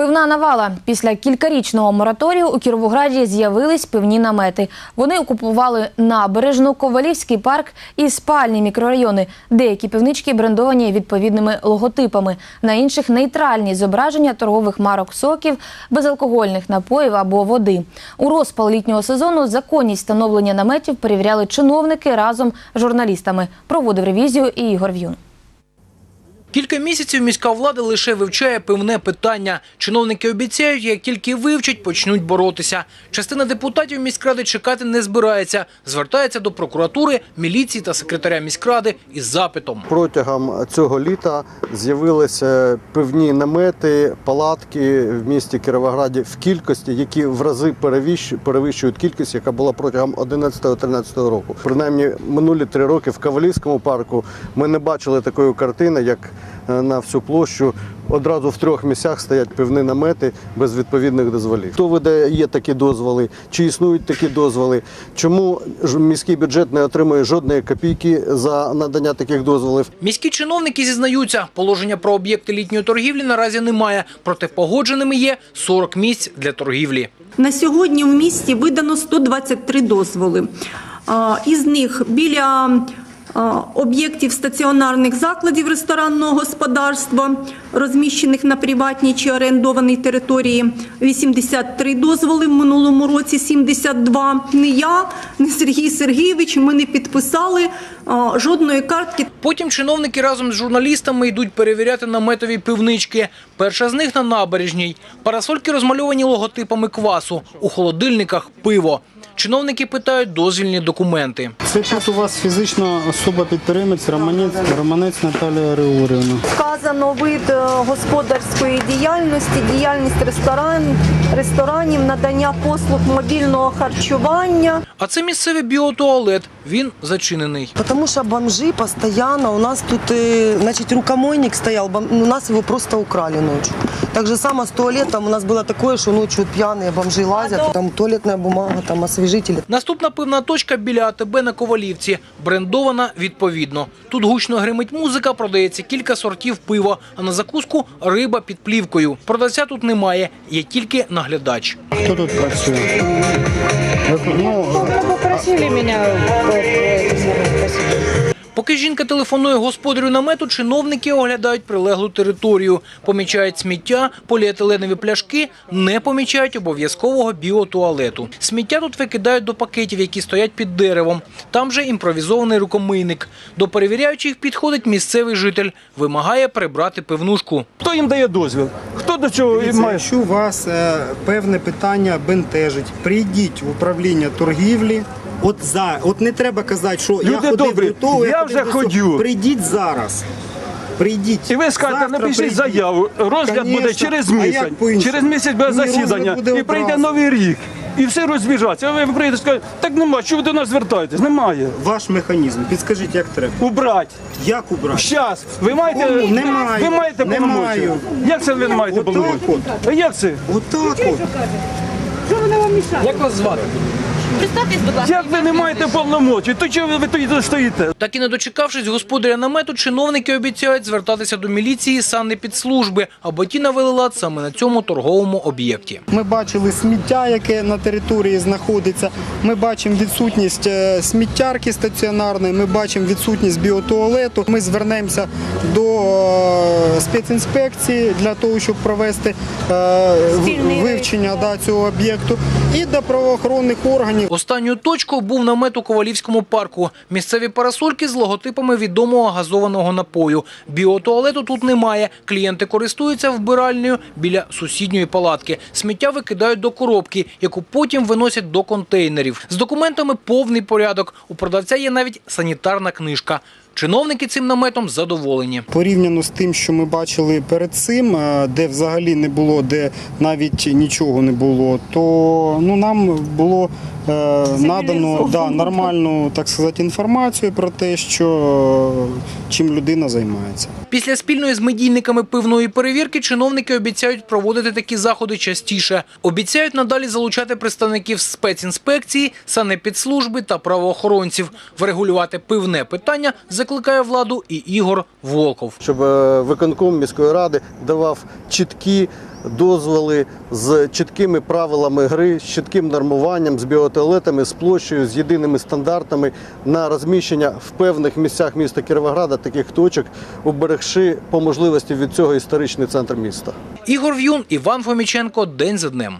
Пивна навала. Після кількарічного мораторію у Кіровограді з'явились пивні намети. Вони окупували набережну, Ковалівський парк і спальні мікрорайони. Деякі пивнички брендовані відповідними логотипами. На інших нейтральні зображення торгових марок соків, безалкогольних напоїв або води. У розпал літнього сезону законність встановлення наметів перевіряли чиновники разом з журналістами. Проводив ревізію і Ігор В'юн. Кілька місяців міська влада лише вивчає певне питання. Чиновники обіцяють, як тільки вивчать, почнуть боротися. Частина депутатів міськради чекати не збирається. Звертається до прокуратури, міліції та секретаря міськради із запитом. Протягом цього літа з'явилися певні намети, палатки в місті Кіровограді в кількості, які в рази перевищ- перевищують кількість, яка була протягом 11-13 року. Принаймні минулі три роки в Кавалівському парку ми не бачили такої картини, як на всю площу. Одразу в трьох місцях стоять певні намети без відповідних дозволів. Хто видає такі дозволи? Чи існують такі дозволи? Чому ж міський бюджет не отримує жодної копійки за надання таких дозволів? Міські чиновники зізнаються, положення про об'єкти літньої торгівлі наразі немає, проте погодженими є 40 місць для торгівлі. На сьогодні в місті видано 123 дозволи. Із них біля об'єктів стаціонарних закладів ресторанного господарства, розміщених на приватній чи орендованій території, 83 дозволи в минулому році, 72. Не я, не Сергій Сергійович, ми не підписали жодної картки Потім чиновники разом з журналістами йдуть перевіряти наметові пивнички. Перша з них на набережній. Парасольки розмальовані логотипами квасу. У холодильниках пиво. Чиновники питають дозвільні документи. Це тут у вас фізична особа підприємець Романець, Романець Наталія Григорівна. Вказано вид е, господарської діяльності, діяльність ресторан, ресторанів, надання послуг мобільного харчування. А це місцевий біотуалет. Він зачинений. Потому что бомжи постоянно, у нас тут, э, значит, рукомойник стоял, бом- у нас его просто украли ночью. Так же само с туалетом у нас было такое, что ночью пьяные бомжи лазят, там туалетная бумага, там освежители. Наступна пивна точка біля АТБ на Ковалівці. Брендована відповідно. Тут гучно гримить музика, продається кілька сортів пива, а на закуску риба під плівкою. Продавця тут немає, є тільки наглядач. Хто тут працює? Ну, попросили меня Поки жінка телефонує господарю намету, чиновники оглядають прилеглу територію, помічають сміття, поліетиленові пляшки, не помічають обов'язкового біотуалету. Сміття тут викидають до пакетів, які стоять під деревом. Там же імпровізований рукомийник. До перевіряючих підходить місцевий житель, вимагає прибрати пивнушку. Хто їм дає дозвіл? Хто до цього Дивіться, має? Якщо вас е, певне питання бентежить, прийдіть в управління торгівлі. От за от не треба казати, що я ходив добрі, до того, я ходив вже до цього. ходю. Прийдіть зараз. Прийдіть. І ви скажете, Завтра напишіть прийдіть. заяву. Розгляд буде Конечно. через А місяць. по-іншому? Через місяць буде Ні, розгляд засідання. буде І прийде одразу. новий рік. І все розбіжаться. А ви прийдете і скажете, так нема, що ви до нас звертаєтесь? Немає. Ваш механізм. Підскажіть, як треба. Убрати. Як убрати? Щас. Ви маєте, Кому? Не ви маєте Не повномочі? маю. Як це ви не маєте Отак повномочі? от. А як це? Отак от. Як вас звати? Як ви не маєте повномочі? То чого ви тут стоїте? Так і не дочекавшись господаря намету, чиновники обіцяють звертатися до міліції санепідслужби, аби ті навели лад саме на цьому торговому об'єкті. Ми бачили сміття, яке на території знаходиться. Ми бачимо відсутність е, сміттярки стаціонарної. Ми бачимо відсутність біотуалету. Ми звернемося до е, спецінспекції для того, щоб провести е, вивчення цього об'єкту, і до правоохоронних органів. Останньою точкою був намет у Ковалівському парку. Місцеві парасольки з логотипами відомого газованого напою. Біотуалету тут немає. Клієнти користуються вбиральнею біля сусідньої палатки. Сміття викидають до коробки, яку потім виносять до контейнерів. З документами повний порядок. У продавця є навіть санітарна книжка. Чиновники цим наметом задоволені. Порівняно з тим, що ми бачили перед цим, е, де взагалі не було, де навіть нічого не було, то ну нам було надано да, нормальну так сказати, інформацію про те, що е, чим людина займається. Після спільної з медійниками пивної перевірки чиновники обіцяють проводити такі заходи частіше. Обіцяють надалі залучати представників спецінспекції, санепідслужби та правоохоронців. Врегулювати пивне питання закликає владу і Ігор Волков. щоб е, виконком міської ради давав чіткі дозволи з чіткими правилами гри, з чітким нормуванням, з біотуалетами, з площею, з єдиними стандартами на розміщення в певних місцях міста Кіровограда таких точок, уберегши по можливості від цього історичний центр міста. Ігор В'юн, Іван Фоміченко. День за днем.